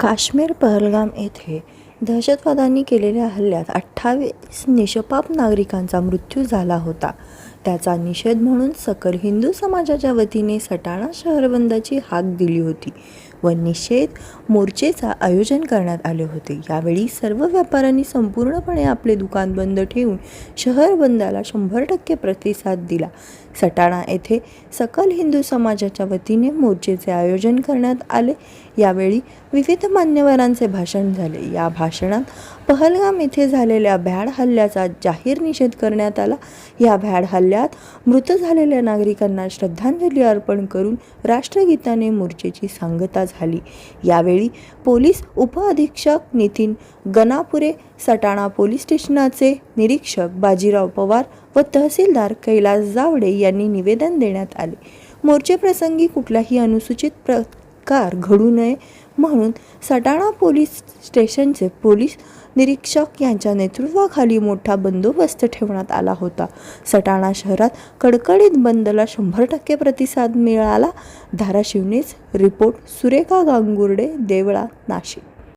काश्मीर पहलगाम येथे दहशतवाद्यांनी केलेल्या हल्ल्यात अठ्ठावीस निषपाप नागरिकांचा मृत्यू झाला होता. त्याचा निषेध म्हणून सकल हिंदू समाजाच्या वतीने सटाणा शहरबंदाची हाक दिली होती व निषेध मोर्चेचा आयोजन करण्यात आले होते. यावेळी सर्व व्यापाऱ्यांनी संपूर्णपणे आपले दुकान बंद ठेवून शहर बंदाला शंभर टक्के प्रतिसाद दिला. सटाणा येथे सकल हिंदू समाजाच्या वतीने मोर्चेचे आयोजन करण्यात आले. यावेळी विविध मान्यवरांचे भाषण झाले. या भा भाषणात पहलगाम येथे झालेल्या भ्याड हल्ल्याचा जाहीर निषेध करण्यात आला. या भ्याड हल्ल्यात मृत झालेल्या नागरिकांना श्रद्धांजली अर्पण करून राष्ट्रगीताने मोर्चेची सांगता झाली. यावेळी पोलीस उपअधीक्षक नितीन गणापुरे सटाणा पोलीस स्टेशनाचे निरीक्षक बाजीराव पवार व तहसीलदार कैलास जावडे यांनी निवेदन देण्यात आले. मोर्चेप्रसंगी कुठलाही अनुसूचित प्रकार घडू नये म्हणून सटाणा पोलीस स्टेशनचे पोलीस निरीक्षक यांच्या नेतृत्वाखाली मोठा बंदोबस्त ठेवण्यात आला होता. सटाणा शहरात कडकडीत बंदला शंभर टक्के प्रतिसाद मिळाला. धाराशिवनेच रिपोर्ट सुरेखा गांगुर्डे देवळा नाशिक.